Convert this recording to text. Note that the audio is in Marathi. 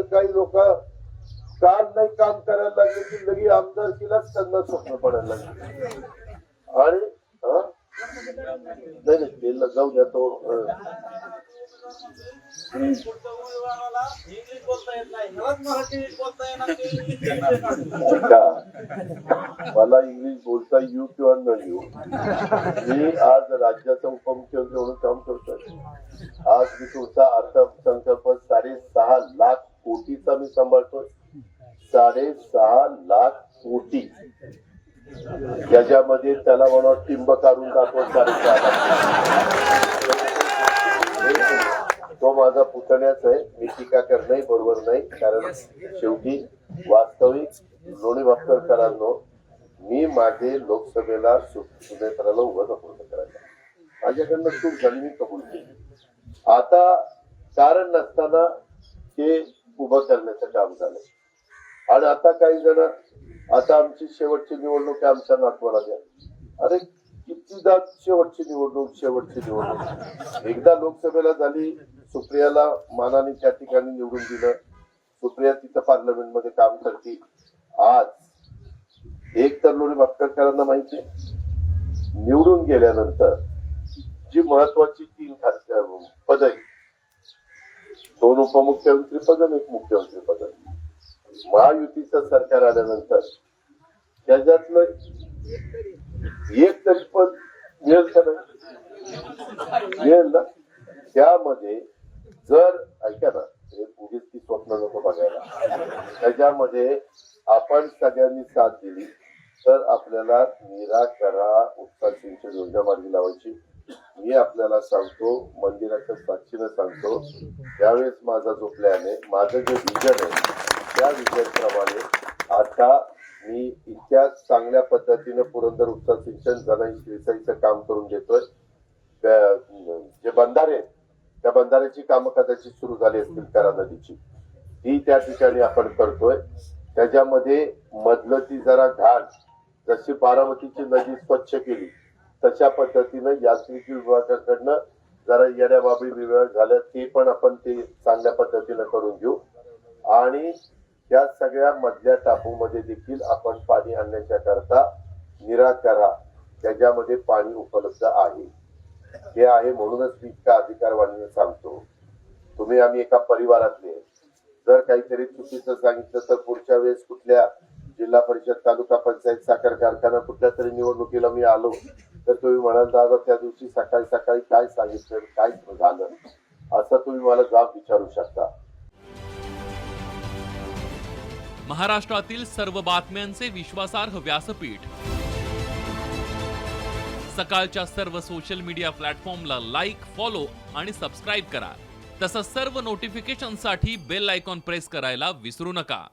तर काही लोक काल नाही काम करायला लागले की लगे आमदारकीलाच त्यांना स्वप्न पडायला लागले. आणि नाही नाही जाऊ द्या तो मला इंग्लिश बोलता येऊ किंवा न येऊ मी आज राज्याचा उपमुख्यमंत्री म्हणून काम करतोय. आज मी तुमचा अर्थसंकल्प साडेसहा लाख कोटीचा मी सांभाळतोय. साडेसहा लाख कोटी. ज्याच्यामध्ये त्याला म्हणून टिंब काढून दाखवत साडेसहा लाख तो माझा पुतण्याच आहे. मी टीका करणंही बरोबर नाही. कारण शेवटी वास्तविक लोणी भापकरकरांनो मी माझे लोकसभेला सुनेत्राला उभं नको करायला. माझ्याकडनं चूक झाली मी कबूल केली. आता कारण नसताना ते उभं करण्याचं काम झालं. आणि आता काही जण आता आमची शेवटची निवडणूक आहे आमच्या नातवाला द्या. अरे कितीदा शेवटची निवडणूक शेवटची निवडणूक. एकदा लोकसभेला झाली सुप्रियाला मानाने त्या ठिकाणी निवडून दिलं. सुप्रिया तिथं पार्लमेंटमध्ये काम करते. आज एक तर लोणी भापकरकरांना माहिती आहे निवडून गेल्यानंतर जी महत्वाची तीन खास उपमुख्यमंत्री पद एक मुख्यमंत्री पद. महायुतीचं सरकार आल्यानंतर त्याच्यातलं एक तरी पद मिळेल का नाही? मिळेल ना? त्यामध्ये जर ऐका ना हे उगीच ती स्वप्न नको बघायला. त्याच्यामध्ये आपण सगळ्यांनी साथ दिली तर आपल्याला निराकरा उत्तर सिंचन योजना मार्गी लावायची. मी आपल्याला सांगतो मंदिराच्या साक्षीनं सांगतो त्यावेळेस माझा जो प्लॅन आहे माझं जे विजन आहे त्या विजन प्रमाणे आता मी इतक्या चांगल्या पद्धतीने पुरंदर उत्तर सिंचन जनाई शिरसाईचं काम करून घेतोय. त्या- जे बंधारे आहेत, त्या बंधाऱ्याची कामं कदाचित सुरू झाली असतील करा नदीची. ती त्या ठिकाणी आपण करतोय. त्याच्यामध्ये मधलं ती जरा घाट जशी बारामतीची नदी स्वच्छ केली तशा पद्धतीनं यांत्रिकी विभागाकडनं जरा येड्या बाबी विभाग झाल्या ते पण आपण ते चांगल्या पद्धतीनं करून घेऊ. आणि या सगळ्या मधल्या टापूमध्ये देखील आपण पाणी आणण्याच्या करता निराकरा त्याच्यामध्ये पाणी उपलब्ध आहे. हे आहे म्हणूनच मी इतका अधिकारवाणीने सांगतो. तुम्ही आम्ही एका परिवारातले. जर काहीतरी चुकीचं सांगितलं तर पुढच्या वेळेस कुठल्या जिल्हा परिषद तालुका पंचायत साखर कारखाना कुठल्या तरी निवडणुकीला मी आलो. तर तुम्ही म्हणाल दादा त्या दिवशी सकाळी सकाळी काय सांगितलं? काय झालं? असं तुम्ही मला जाब विचारू शकता. महाराष्ट्रातील सर्व बातम्यांचे विश्वासार्ह व्यासपीठ. सकाळच्या सर्व सोशल मीडिया प्लॅटफॉर्मला लाईक फॉलो आणि सबस्क्राईब करा. तसंच सर्व नोटिफिकेशनसाठी बेल आयकॉन प्रेस करायला विसरू नका.